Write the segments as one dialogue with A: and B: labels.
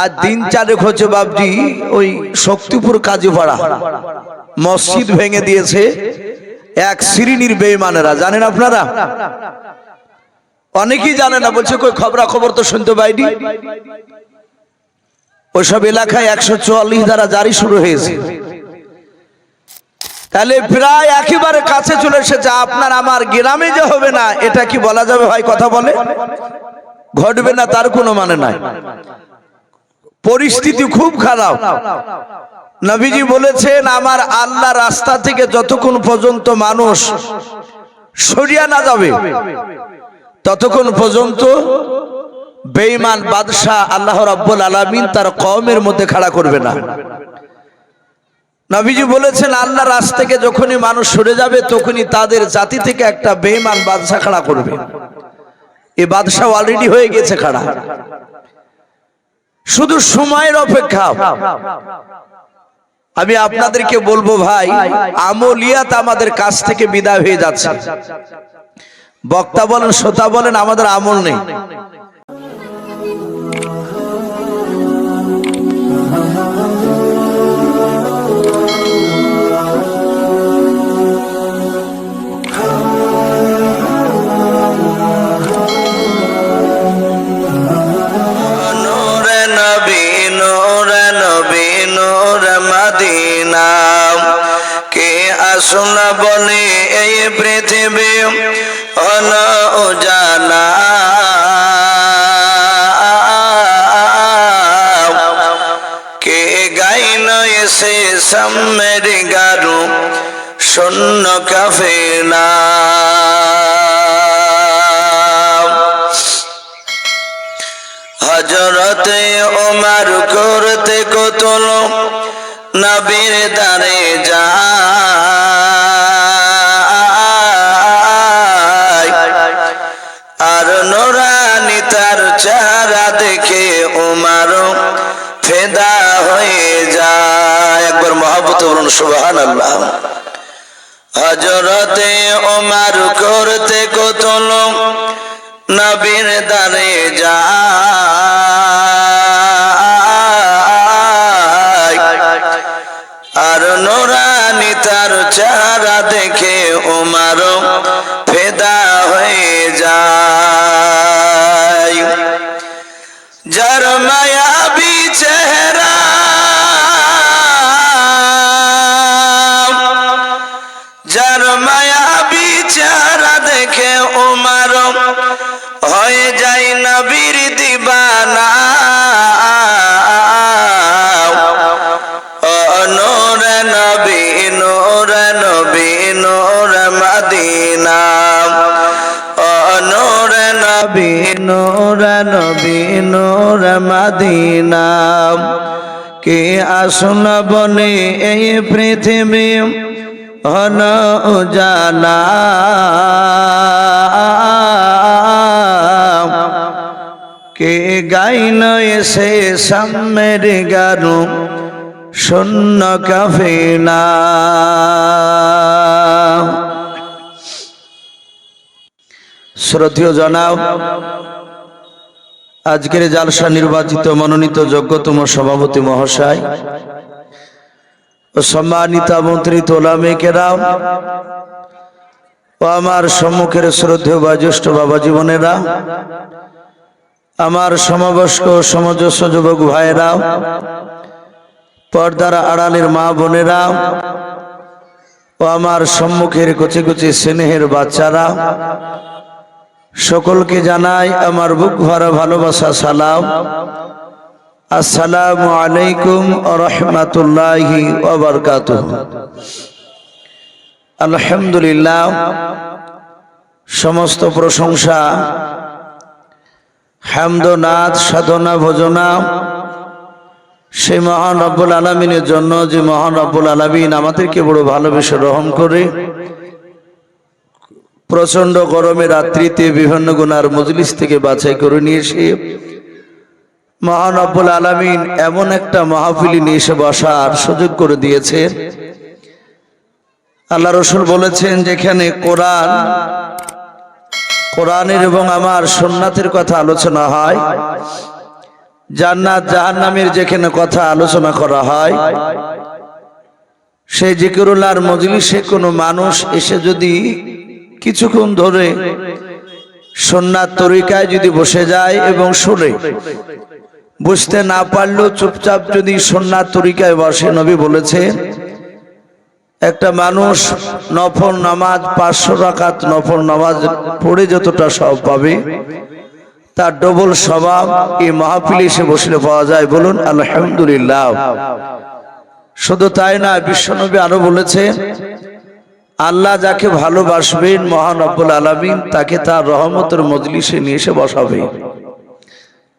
A: আর দিন চারেক হচ্ছে বাবজি ওই শক্তিপুর কাজীপাড়া। মসজিদ ভেঙে দিয়েছে এক শ্রেণির বেইমানেরা। জানেন আপনারা? অনেকেই জানে না, বলছে, কই খবরা খবর তো শুনতে পাইনি। ওইসব এলাকায় একশো চুয়াল্লিশ দ্বারা জারি শুরু হয়েছে। তাহলে প্রায় একেবারে কাছে চলে এসেছে, আপনার আমার গ্রামে যে হবে না, এটা কি বলা যাবে ভাই, কথা বলে? ঘটবে না, তার কোনো মানে নাই। পরিস্থিতি খুব খারাপ। নবীজি বলেছেন, আমার আল্লাহ রাস্তা থেকে যতক্ষণ পর্যন্ত মানুষ সরিয়া না যাবে, ততক্ষণ পর্যন্ত বেঈমান বাদশাহ আল্লাহ রাব্বুল আলামিন তার কওমের মধ্যে খাড়া করবে না। নবীজি বলেছেন, আল্লাহ রাস থেকে যখনই মানুষ সরে যাবে, তখনই তাদের জাতি থেকে একটা বেঈমান বাদশাহ খাড়া করবে। এই বাদশাহ অলরেডি হয়ে গেছে খাড়া। শুধু সময়ের অপেক্ষা। আমি আপনাদেরকে বলব ভাই, আমলিয়াত আমাদের কাছ থেকে বিদায় হয়ে যাচ্ছে। বক্তা বলেন, শ্রোতা বলেন, আমাদের আমল নেই। নূরে মদিনা কে আসুন বলে এই পৃথিবী? অন উজালা। কে গাইন এসে সামের গারু? শূন্য কাফেলা। হজরতে ওমার করতে কতল? নবীর দারে যা আর নোরানি তার চেহারা দেখে ওমার ফেদা হয়ে যায়। একবার মহাবত বলুন সুবহান আল্লাহ হজরতে ওমার করতে কতল নবীর দারে যায়। চেহারা দেখে উমার নূর নবী নূর মদিনা। কে আসুন বনে এই পৃথিবী? হন উজালা। কে গাইল এসে সামের গানু শূন্য কাফেলা। শ্রদ্ধীয় জনাব আজকের জালসা নির্বাচিত মনোনীত যোগ্যতম সভাপতি মহাশয় ও সম্মানিত মন্ত্রী তোলামে কেরাম ও আমার সম্মুখের শ্রদ্ধেয় বা জ্যেষ্ঠ বাবা জীবনেরা, আমার সমবয়স্ক সমজস্ব যুবক ভাইয়েরা, পর্দার আড়ালের মা বোনেরা ও আমার সম্মুখের কচি কচি স্নেহের বাচ্চারা সকলকে জানাই আমার বুক ভরা ভালোবাসা, সালাম। আসসালামু আলাইকুম রহমতুল্লাহি আলহামদুলিল্লাহ, সমস্ত প্রশংসা হামদনাথ সাধনা, ভোজনা সেই মহান রব্বুল আলমিনের জন্য যে মহান রব্বুল আলমিন আমাদেরকে বড় ভালোবেসে রহম করে প্রচণ্ড গরমে রাত্রিতে বিভিন্ন গুনার মজলিস থেকে বাছাই করে নিয়ে এসে মহান রব্বুল আলমিন এমন একটা মাহফিলি নিয়ে এসে বসার সুযোগ করে দিয়েছে। আল্লাহ রসুল বলেছেন যেখানে কোরআন, কোরআনের এবং আমার সোননাথের কথা আলোচনা হয়, জান্নাত জাহান্নামের যেখানে কথা আলোচনা করা হয়, সেই জিকিরুল্লাহর মজলিসে কোনো মানুষ এসে যদি কিছুক্ষণ ধরে সন্ন্যার তরিকায় যদি বসে যায় এবং শোনে, বুঝতে না পারলেও চুপচাপ যদি সন্ন্যার তরিকায় বসে, নবী বলেছে, একটা মানুষ নফল নামাজ, পাঁচশো রাকাত নফল নামাজ পড়ে যতটা সব পাবে, তার ডবল স্বভাব এই মাহফিলে এসে বসলে পাওয়া যায়। বলুন, আলহামদুলিল্লাহ। শুধু তাই না বিশ্বনবী আরও বলেছে আল্লাহ যাকে ভালোবাসবেন, মহান আব্বুল আলমিন, তাকে তার রহমতের মজলিসে নিয়ে এসে বসাবে।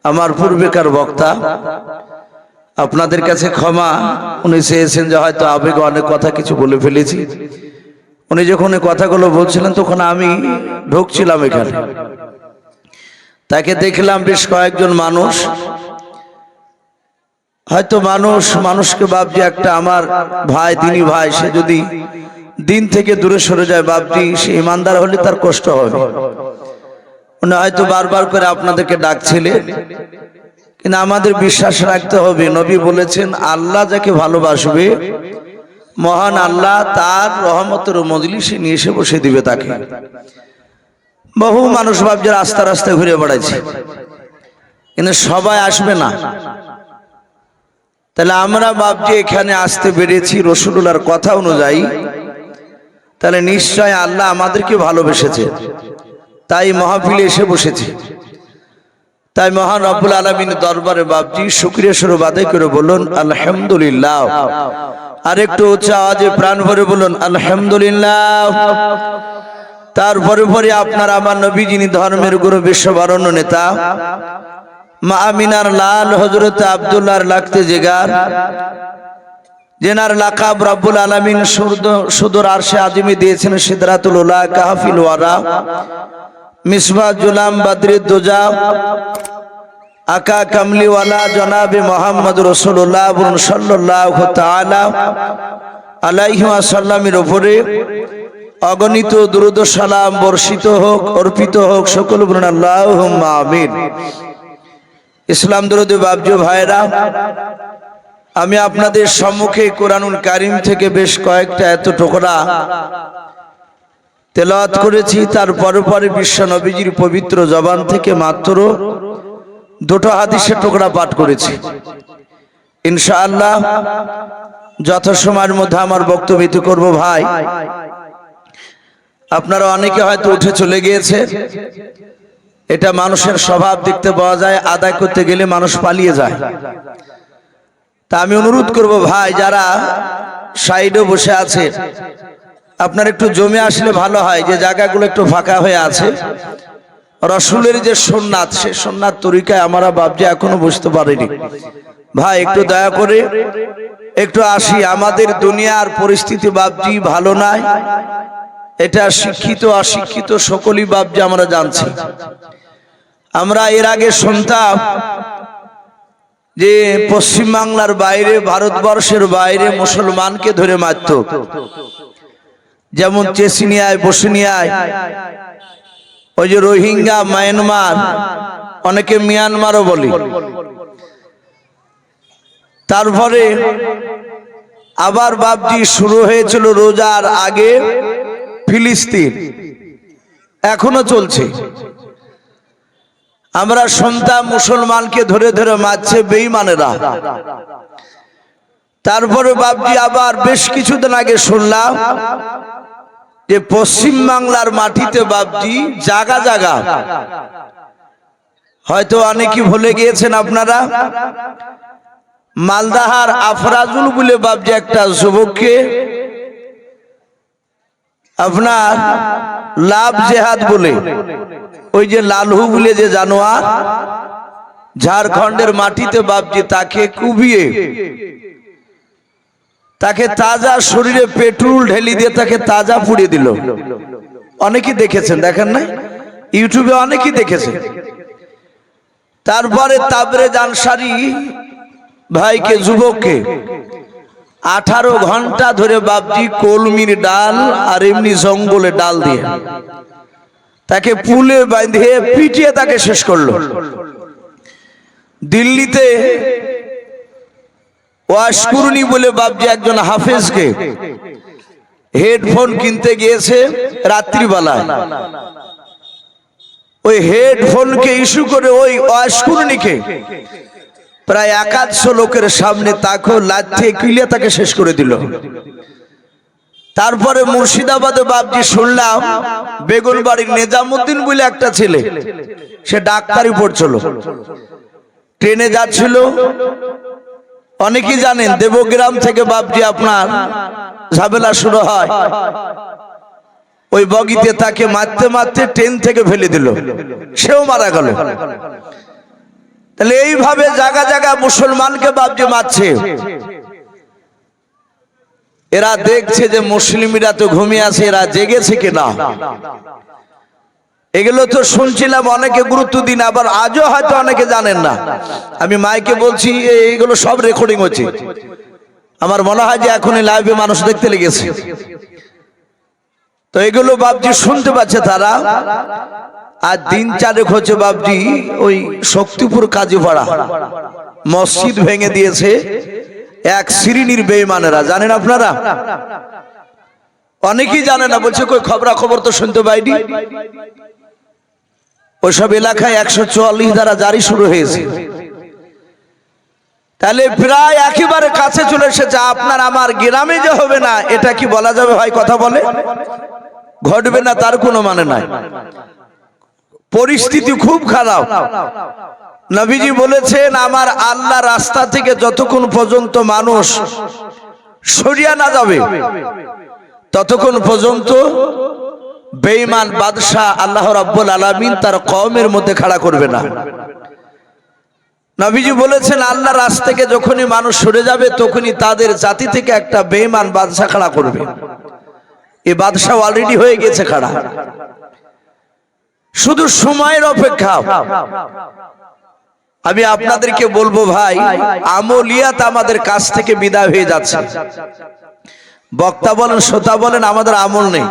A: আমার পূর্বেকার বক্তা, আপনাদের কাছে ক্ষমা, উনি চেয়েছেন যে হয়তো আবেগে অনেক কথা কিছু বলে ফেলেছি। উনি যখন কথাগুলো বলছিলেন, তখন আমি ঢুকছিলাম এখানে। তাকে দেখলাম বেশ কয়েকজন মানুষ। হয়তো মানুষ, মানুষকে ভাবছি একটা আমার ভাই দিনী ভাই, সে যদি দিন থেকে দূরে সরে যায় বাপটি সে ইমানদার হলে তার কষ্ট হবে। উনি হয়তো বারবার করে আপনাদেরকে ডাকছিলেন, কিন্তু আমাদের বিশ্বাস রাখতে হবে, নবী বলেছেন, আল্লাহ যাকে ভালোবাসবে, মহান আল্লাহ তার রহমতের মজলিসে নিয়ে এসে বসে দিবে তাকে। বহু মানুষ ভাবছে রাস্তা রাস্তায় ঘুরে বেড়াচ্ছে কিন্তু সবাই আসবে না। তাহলে আমরা ভাবছি এখানে আসতে পেরেছি রসুল্লাহর কথা অনুযায়ী। তাহলে নিশ্চয় আল্লাহ আমাদেরকে ভালোবেসেছে। তাই মহাফিলে এসে বসেছে। তাই মহান আব্বুল আলমিন দরবারে বাবজি শুক্রিয়া স্বরূপ আদায় করে বলুন, আলহামদুলিল্লাহ। আর একটু উচ্চ আওয়াজে প্রাণ ভরে বলুন, আলহামদুলিল্লাহ। তারপরে পরে আপনার আমার নবী যিনি ধর্মের গুরু, বিশ্ববরণ্য নেতা, মা আমিনার লাল হজরত আবদুল্লাহর লাগতে জেগার জেনার লাকাব রব্বুল আলমিন সুদূর আরশে আজিমি দিয়েছেন সিদরাতুল উলা কাহাফিল ওয়ারা মিসবা জুলাম বাদরিদ দুজা, আকা কামলিওয়ালা জনাবে মোহাম্মদ রসুল্লাহ সাল্লাহ তালা আলাইহিমা সাল্লামের ওপরে অগণিত দুরুদ সালাম বর্ষিত হোক, অর্পিত হোক, সকল আল্লাহ আমিন। ইসলাম দুরুদ বাবজু ভাইরা আমি আপনাদের সম্মুখে কোরআনুল কারিম থেকে বেশ কয়েকটা এত টুকরা তেলাওয়াত করেছি, তার পরে পরে বিশ্ব নবীজির পবিত্র জবান থেকে মাত্র দুটো হাদিসের টুকরা পাঠ করেছি। ইনশাআল্লাহ যথাসময়ের মধ্যে আমার বক্তব্য করব ভাই। আপনারা অনেকে হয়তো উঠে চলে গিয়েছে। এটা মানুষের স্বভাব দেখতে পাওয়া যায়, আদায় করতে গেলে মানুষ পালিয়ে যায়। তা আমি অনুরোধ করব ভাই, যারা সাইডে বসে আছে, আপনার একটু জমে আসলে ভালো হয়, যে জায়গাগুলো একটু ফাঁকা হয়ে আছে। রসুলের যে সোননাথ, সে সোননাথ তরিকায় আমরা বাবজি এখনও বুঝতে পারিনি। ভাই, একটু দয়া করে একটু আসি, আমাদের দুনিয়ার পরিস্থিতি বাবজি ভালো নাই, এটা শিক্ষিত, অশিক্ষিত সকলই বাবজি আমরা জানছি। আমরা এর আগে শুনতাম যে পশ্চিম বাংলার বাইরে, ভারতবর্ষের বাইরে মুসলমানকে ধরে মারত। যেমন চেসিনিয়ায়, বসুনিয়ায়, ওই যে রোহিঙ্গা, মায়ানমার, অনেকে মিয়ানমারও বলি। তারপরে আবার বাবজি শুরু হয়েছিল রোজার আগে ফিলিস্তিন। এখনও চলছে। আমরা শুনতাম মুসলমানকে ধরে ধরে মারছে বেইমানেরা তারপরে বাবজি আবার বেশ কিছুদিন আগে শুনলাম যে পশ্চিম বাংলার মাটিতে বাবজি জাগা জাগা। হয়তো অনেকেই ভুলে গিয়েছেন আপনারা। মালদাহার আফরাজুল বলে বাবজি একটা যুবককে আপনার লাভ জেহাদ বলে। ওই যে লালহু বলে যে জানোয়ার, ঝাড়খণ্ডের মাটিতে বাবজি তাকে কুবিয়ে, তাকে তাজা শরীরে পেট্রোল ঢেলি দিয়ে তাকে তাজা পুড়িয়ে দিল। অনেকেই দেখেছেন, দেখেন না? ইউটিউবে অনেকেই দেখেছে তারপরে তাবরে জানসারি ভাইকে, যুবককে, আঠারো ঘণ্টা ধরে বাবজি কলমির ডাল আর এমনি জঙ্গলে ডাল দিয়ে। তাকে পুলে বাঁধিয়ে পিটিয়ে তাকে শেষ করল। দিল্লিতে ওয়াশকুরনি বলে বাবজি একজন হাফেজকে হেডফোন কিনতে গিয়েছে রাত্রিবেলায় ওই হেডফোনকে ইস্যু করে ওই অস্কুরণীকে প্রায় একাদশো লোকের সামনে তাকে লাথিয়ে কিলে তাকে শেষ করে দিল। তারপরে মুর্শিদাবাদে বাবজি শুনলাম বেগুন বাড়ির নেজামুদ্দিন বলে একটা ছেলে, সে ডাক্তারি পড়ছিল। ট্রেনে যাচ্ছিল। অনেকেই জানেন, দেবগ্রাম থেকে বাবজি আপনার ঝামেলা শুরু হয়। ওই বগিতে তাকে মারতে মারতে ট্রেন থেকে ফেলে দিল। সেও মারা গেল। তাহলে এইভাবে জায়গা জায়গা মুসলমানকে বাবজি মারছে। এরা দেখছে যে মুসলিমরা তো ঘুমিয়ে আছে, এরা জেগেছে কিনা? এগুলো তো শুনছিলাম, অনেকে গুরুত্ব দিন, আবার আজও হয়তো অনেকে জানেন না। আমি মাইকে বলছি এইগুলো সব রেকর্ডিং হচ্ছে। আমার মনে হয় যে এখনই লাইভে মানুষ দেখতে লেগেছে। তো এগুলো বাবজি শুনতে পাচ্ছে তারা। আর দিন চারেক হচ্ছে বাবজি ওই শক্তিপুর কাজীপাড়া। মসজিদ ভেঙে দিয়েছে। এক শ্রেণির বেইমানেরা জানেন আপনারা? অনেকেই জানে না, বলছে, কই, খবরা খবর তো শুনতে পাইনি? ওইসব এলাকায় একশো চুয়াল্লিশ দ্বারা জারি শুরু হয়েছে। তাহলে প্রায় একেবারে কাছে চলে এসেছে, আপনার আমার গ্রামে যে হবে না, এটা কি বলা যাবে ভাই, কথা বলে? ঘটবে না, তার কোনো মানে নাই। পরিস্থিতি খুব খারাপ। নবীজি বলেছেন, আমার আল্লাহ রাস্তা থেকে যতক্ষণ পর্যন্ত মানুষ সরিয়া না যাবে, ততক্ষণ পর্যন্ত বেঈমান বাদশাহ আল্লাহ রাব্বুল আলামিন তার কওমের মধ্যে খাড়া করবে না। নবীজি বলেছেন, আল্লাহ রাস থেকে যখনই মানুষ সরে যাবে, তখনই তাদের জাতি থেকে একটা বেঈমান বাদশাহ খাড়া করবে। এই বাদশাহ অলরেডি হয়ে গেছে খাড়া। শুধু সময়ের অপেক্ষা। আমি আপনাদেরকে বলব ভাই, আমলিয়াত আমাদের কাছ থেকে বিদায় হয়ে যাচ্ছে। বক্তা বলেন, শ্রোতা বলেন, আমাদের আমল নেই।